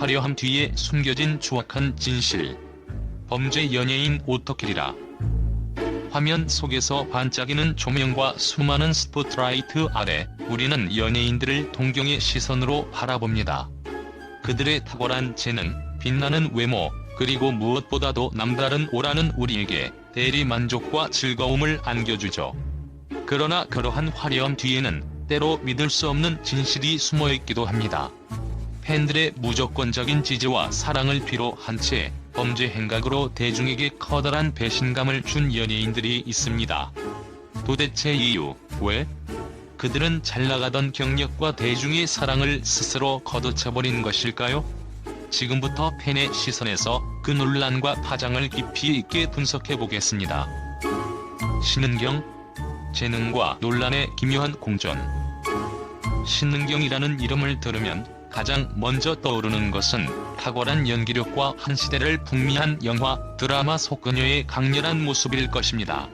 화려함 뒤에 숨겨진 추악한 진실. 범죄 연예인 오토킬이라. 화면 속에서 반짝이는 조명과 수많은 스포트라이트 아래 우리는 연예인들을 동경의 시선으로 바라봅니다. 그들의 탁월한 재능, 빛나는 외모, 그리고 무엇보다도 남다른 오라는 우리에게 대리 만족과 즐거움을 안겨주죠. 그러나 그러한 화려함 뒤에는 때로 믿을 수 없는 진실이 숨어 있기도 합니다. 팬들의 무조건적인 지지와 사랑을 비롯한 채 범죄 행각으로 대중에게 커다란 배신감을 준 연예인들이 있습니다. 도대체 이유, 왜? 그들은 잘나가던 경력과 대중의 사랑을 스스로 걷어차버린 것일까요? 지금부터 팬의 시선에서 그 논란과 파장을 깊이 있게 분석해 보겠습니다. 신은경 재능과 논란의 기묘한 공존 신은경이라는 이름을 들으면 가장 먼저 떠오르는 것은 탁월한 연기력과 한 시대를 풍미한 영화, 드라마 속 그녀의 강렬한 모습일 것입니다.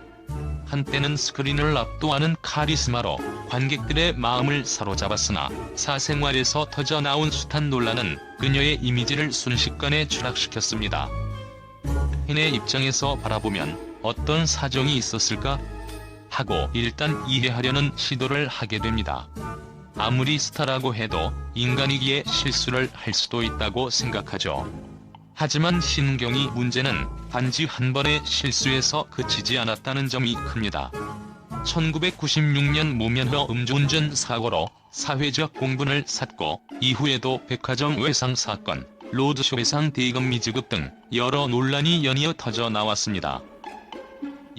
한때는 스크린을 압도하는 카리스마로 관객들의 마음을 사로잡았으나 사생활에서 터져나온 숱한 논란은 그녀의 이미지를 순식간에 추락시켰습니다. 팬의 입장에서 바라보면 어떤 사정이 있었을까? 하고 일단 이해하려는 시도를 하게 됩니다. 아무리 스타라고 해도 인간이기에 실수를 할 수도 있다고 생각하죠. 하지만 신경이 문제는 단지 한 번의 실수에서 그치지 않았다는 점이 큽니다. 1996년 무면허 음주운전 사고로 사회적 공분을 샀고 이후에도 백화점 외상 사건, 로드쇼 외상 대금 미지급 등 여러 논란이 연이어 터져 나왔습니다.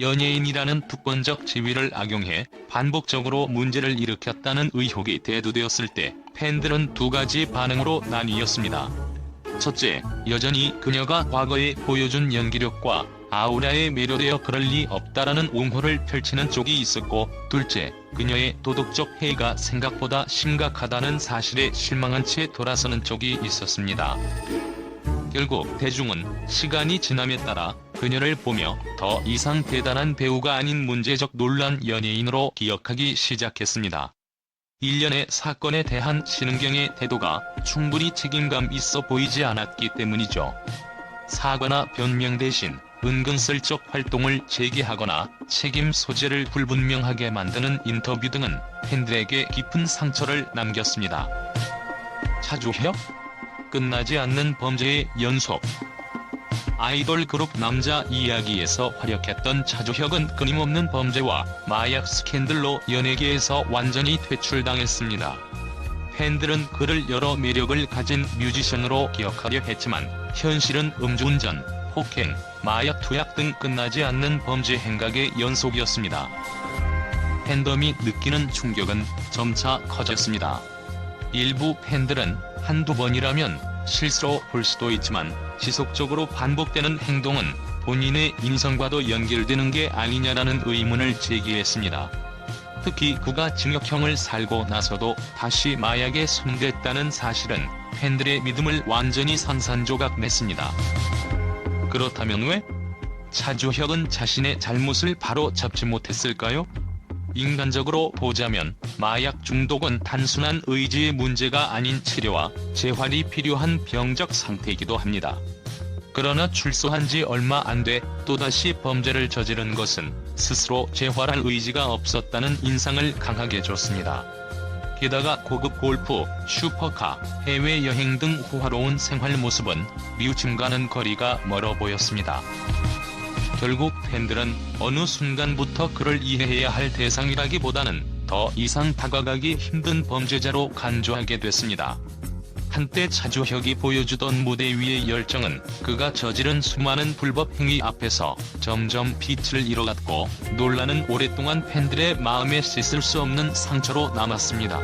연예인이라는 특권적 지위를 악용해 반복적으로 문제를 일으켰다는 의혹이 대두되었을 때 팬들은 두 가지 반응으로 나뉘었습니다. 첫째, 여전히 그녀가 과거에 보여준 연기력과 아우라에 매료되어 그럴 리 없다라는 옹호를 펼치는 쪽이 있었고, 둘째, 그녀의 도덕적 해이가 생각보다 심각하다는 사실에 실망한 채 돌아서는 쪽이 있었습니다. 결국 대중은 시간이 지남에 따라 그녀를 보며 더 이상 대단한 배우가 아닌 문제적 논란 연예인으로 기억하기 시작했습니다. 일련의 사건에 대한 신은경의 태도가 충분히 책임감 있어 보이지 않았기 때문이죠. 사과나 변명 대신 은근슬쩍 활동을 재개하거나 책임 소재를 불분명하게 만드는 인터뷰 등은 팬들에게 깊은 상처를 남겼습니다. 차주혁? 끝나지 않는 범죄의 연속 아이돌 그룹 남자 이야기에서 활약했던 차주혁은 끊임없는 범죄와 마약 스캔들로 연예계에서 완전히 퇴출당했습니다. 팬들은 그를 여러 매력을 가진 뮤지션으로 기억하려 했지만 현실은 음주운전, 폭행, 마약 투약 등 끝나지 않는 범죄 행각의 연속이었습니다. 팬덤이 느끼는 충격은 점차 커졌습니다. 일부 팬들은 한두 번이라면 실수로 볼 수도 있지만 지속적으로 반복되는 행동은 본인의 인성과도 연결되는 게 아니냐라는 의문을 제기했습니다. 특히 그가 징역형을 살고 나서도 다시 마약에 손댔다는 사실은 팬들의 믿음을 완전히 산산조각 냈습니다. 그렇다면 왜? 차주혁은 자신의 잘못을 바로 잡지 못했을까요? 인간적으로 보자면 마약 중독은 단순한 의지의 문제가 아닌 치료와 재활이 필요한 병적 상태이기도 합니다. 그러나 출소한 지 얼마 안 돼 또다시 범죄를 저지른 것은 스스로 재활할 의지가 없었다는 인상을 강하게 줬습니다. 게다가 고급 골프, 슈퍼카, 해외여행 등 호화로운 생활 모습은 미우침과는 거리가 멀어 보였습니다. 결국 팬들은 어느 순간부터 그를 이해해야 할 대상이라기보다는 더 이상 다가가기 힘든 범죄자로 간주하게 됐습니다. 한때 차주혁이 보여주던 무대 위의 열정은 그가 저지른 수많은 불법 행위 앞에서 점점 빛을 잃어갔고 논란은 오랫동안 팬들의 마음에 씻을 수 없는 상처로 남았습니다.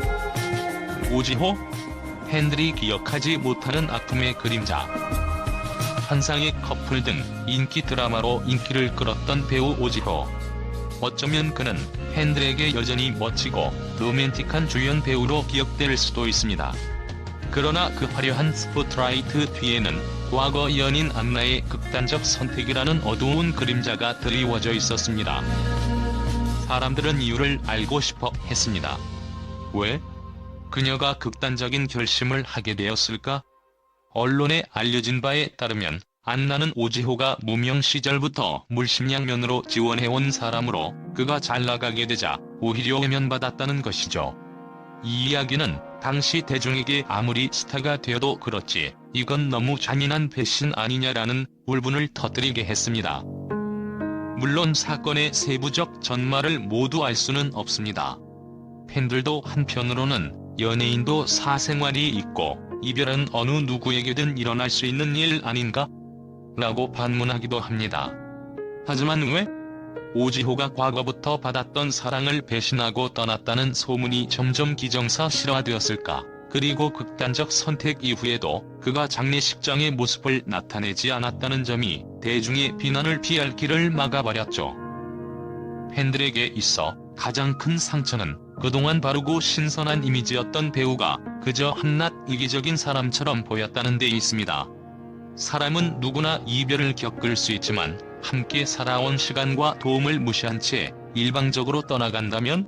오지호? 팬들이 기억하지 못하는 아픔의 그림자. 환상의 커플 등 인기 드라마로 인기를 끌었던 배우 오지호. 어쩌면 그는 팬들에게 여전히 멋지고 로맨틱한 주연 배우로 기억될 수도 있습니다. 그러나 그 화려한 스포트라이트 뒤에는 과거 연인 안나의 극단적 선택이라는 어두운 그림자가 드리워져 있었습니다. 사람들은 이유를 알고 싶어 했습니다. 왜? 그녀가 극단적인 결심을 하게 되었을까? 언론에 알려진 바에 따르면 안나는 오지호가 무명 시절부터 물심양면으로 지원해온 사람으로 그가 잘 나가게 되자 오히려 외면받았다는 것이죠. 이 이야기는 당시 대중에게 아무리 스타가 되어도 그렇지 이건 너무 잔인한 배신 아니냐라는 울분을 터뜨리게 했습니다. 물론 사건의 세부적 전말을 모두 알 수는 없습니다. 팬들도 한편으로는 연예인도 사생활이 있고 이별은 어느 누구에게든 일어날 수 있는 일 아닌가? 라고 반문하기도 합니다. 하지만 왜? 오지호가 과거부터 받았던 사랑을 배신하고 떠났다는 소문이 점점 기정사 실화되었을까? 그리고 극단적 선택 이후에도 그가 장례식장의 모습을 나타내지 않았다는 점이 대중의 비난을 피할 길을 막아버렸죠. 팬들에게 있어 가장 큰 상처는 그동안 바르고 신선한 이미지였던 배우가 그저 한낱 이기적인 사람처럼 보였다는 데 있습니다. 사람은 누구나 이별을 겪을 수 있지만 함께 살아온 시간과 도움을 무시한 채 일방적으로 떠나간다면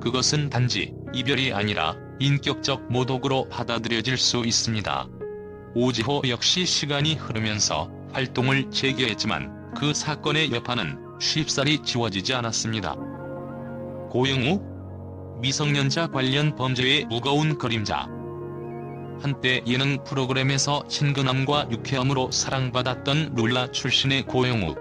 그것은 단지 이별이 아니라 인격적 모독으로 받아들여질 수 있습니다. 오지호 역시 시간이 흐르면서 활동을 재개했지만 그 사건의 여파는 쉽사리 지워지지 않았습니다. 고영우 미성년자 관련 범죄의 무거운 그림자 한때 예능 프로그램에서 친근함과 유쾌함으로 사랑받았던 룰라 출신의 고영우.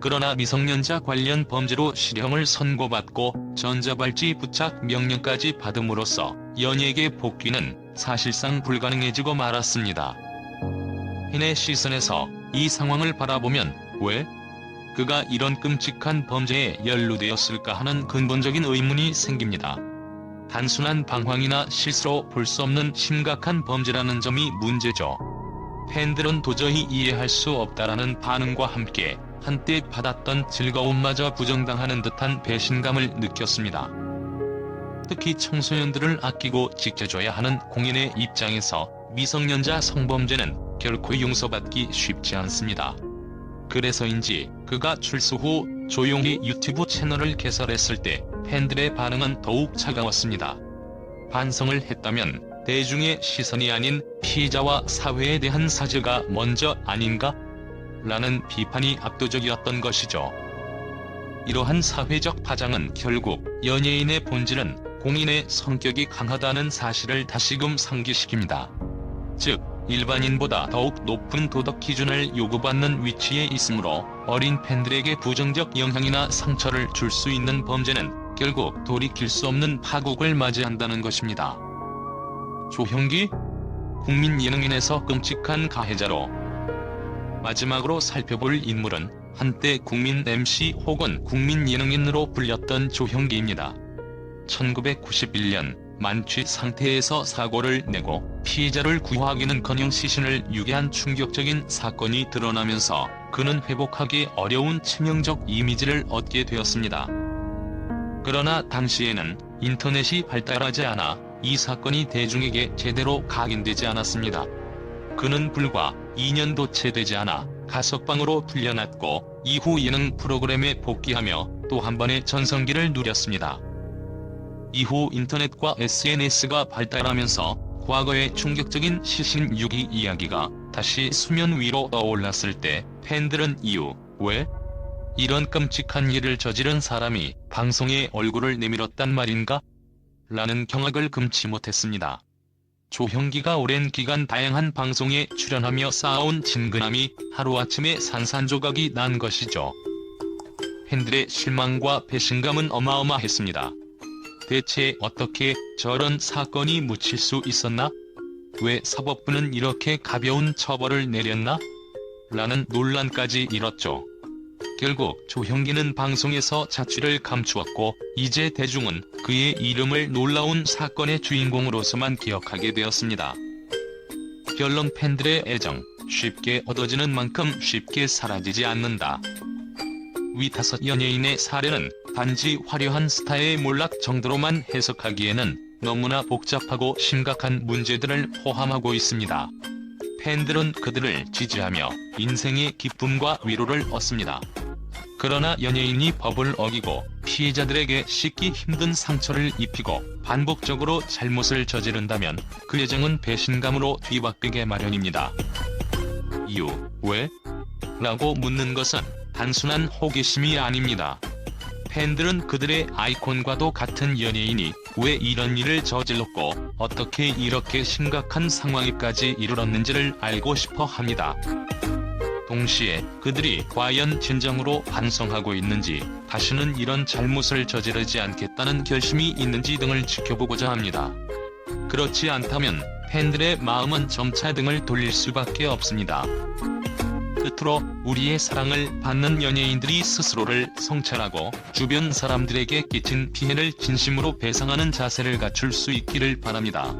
그러나 미성년자 관련 범죄로 실형을 선고받고 전자발찌 부착 명령까지 받음으로써 연예계 복귀는 사실상 불가능해지고 말았습니다. 팬의 시선에서 이 상황을 바라보면 왜? 그가 이런 끔찍한 범죄에 연루되었을까 하는 근본적인 의문이 생깁니다. 단순한 방황이나 실수로 볼 수 없는 심각한 범죄라는 점이 문제죠. 팬들은 도저히 이해할 수 없다라는 반응과 함께 한때 받았던 즐거움마저 부정당하는 듯한 배신감을 느꼈습니다. 특히 청소년들을 아끼고 지켜줘야 하는 공인의 입장에서 미성년자 성범죄는 결코 용서받기 쉽지 않습니다. 그래서인지 그가 출소 후 조용히 유튜브 채널을 개설했을 때 팬들의 반응은 더욱 차가웠습니다. 반성을 했다면 대중의 시선이 아닌 피의자와 사회에 대한 사죄가 먼저 아닌가? 라는 비판이 압도적이었던 것이죠. 이러한 사회적 파장은 결국 연예인의 본질은 공인의 성격이 강하다는 사실을 다시금 상기시킵니다. 즉, 일반인보다 더욱 높은 도덕 기준을 요구받는 위치에 있으므로 어린 팬들에게 부정적 영향이나 상처를 줄 수 있는 범죄는 결국 돌이킬 수 없는 파국을 맞이한다는 것입니다. 조형기 국민 예능인에서 끔찍한 가해자로 마지막으로 살펴볼 인물은 한때 국민 MC 혹은 국민 예능인으로 불렸던 조형기입니다. 1991년 만취 상태에서 사고를 내고 피해자를 구하기는커녕 시신을 유괴한 충격적인 사건이 드러나면서 그는 회복하기 어려운 치명적 이미지를 얻게 되었습니다. 그러나 당시에는 인터넷이 발달하지 않아 이 사건이 대중에게 제대로 각인되지 않았습니다. 그는 불과 2년도 채 되지 않아 가석방으로 풀려났고 이후 예능 프로그램에 복귀하며 또 한 번의 전성기를 누렸습니다. 이후 인터넷과 SNS가 발달하면서 과거의 충격적인 시신 유기 이야기가 다시 수면 위로 떠올랐을 때 팬들은 이유, 왜? 이런 끔찍한 일을 저지른 사람이 방송에 얼굴을 내밀었단 말인가? 라는 경악을 금치 못했습니다. 조형기가 오랜 기간 다양한 방송에 출연하며 쌓아온 진근함이 하루아침에 산산조각이 난 것이죠. 팬들의 실망과 배신감은 어마어마했습니다. 대체 어떻게 저런 사건이 묻힐 수 있었나? 왜 사법부는 이렇게 가벼운 처벌을 내렸나? 라는 논란까지 일었죠. 결국 조형기는 방송에서 자취를 감추었고 이제 대중은 그의 이름을 놀라운 사건의 주인공으로서만 기억하게 되었습니다. 결론 팬들의 애정 쉽게 얻어지는 만큼 쉽게 사라지지 않는다. 위 다섯 연예인의 사례는 단지 화려한 스타의 몰락 정도로만 해석하기에는 너무나 복잡하고 심각한 문제들을 포함하고 있습니다. 팬들은 그들을 지지하며 인생의 기쁨과 위로를 얻습니다. 그러나 연예인이 법을 어기고 피해자들에게 씻기 힘든 상처를 입히고 반복적으로 잘못을 저지른다면 그 예정은 배신감으로 뒤바뀌게 마련입니다. 이유, 왜? 라고 묻는 것은 단순한 호기심이 아닙니다. 팬들은 그들의 아이콘과도 같은 연예인이 왜 이런 일을 저질렀고 어떻게 이렇게 심각한 상황에까지 이르렀는지를 알고 싶어 합니다. 동시에 그들이 과연 진정으로 반성하고 있는지 다시는 이런 잘못을 저지르지 않겠다는 결심이 있는지 등을 지켜보고자 합니다. 그렇지 않다면 팬들의 마음은 점차 등을 돌릴 수밖에 없습니다. 끝으로 우리의 사랑을 받는 연예인들이 스스로를 성찰하고 주변 사람들에게 끼친 피해를 진심으로 배상하는 자세를 갖출 수 있기를 바랍니다.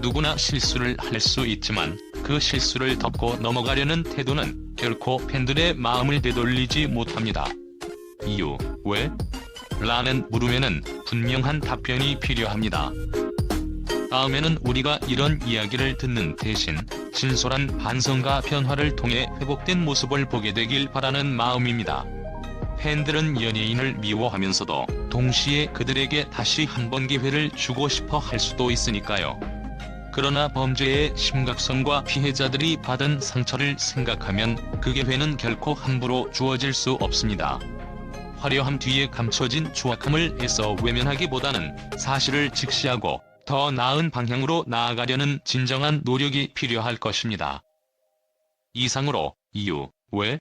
누구나 실수를 할 수 있지만 그 실수를 덮고 넘어가려는 태도는 결코 팬들의 마음을 되돌리지 못합니다. 이유, 왜? 라는 물음에는 분명한 답변이 필요합니다. 다음에는 우리가 이런 이야기를 듣는 대신 진솔한 반성과 변화를 통해 회복된 모습을 보게 되길 바라는 마음입니다. 팬들은 연예인을 미워하면서도 동시에 그들에게 다시 한 번 기회를 주고 싶어 할 수도 있으니까요. 그러나 범죄의 심각성과 피해자들이 받은 상처를 생각하면 그 기회는 결코 함부로 주어질 수 없습니다. 화려함 뒤에 감춰진 추악함을 애써 외면하기보다는 사실을 직시하고 더 나은 방향으로 나아가려는 진정한 노력이 필요할 것입니다. 이상으로 이유, 왜?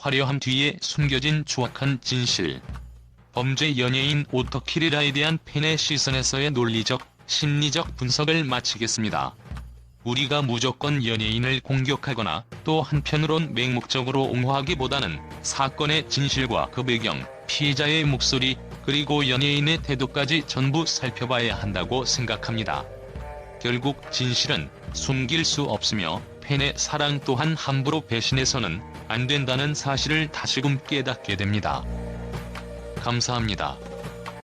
화려함 뒤에 숨겨진 추악한 진실. 범죄 연예인 오토키리라에 대한 팬의 시선에서의 논리적, 심리적 분석을 마치겠습니다. 우리가 무조건 연예인을 공격하거나 또 한편으론 맹목적으로 옹호하기보다는 사건의 진실과 그 배경, 피해자의 목소리, 그리고 연예인의 태도까지 전부 살펴봐야 한다고 생각합니다. 결국 진실은 숨길 수 없으며 팬의 사랑 또한 함부로 배신해서는 안 된다는 사실을 다시금 깨닫게 됩니다. 감사합니다.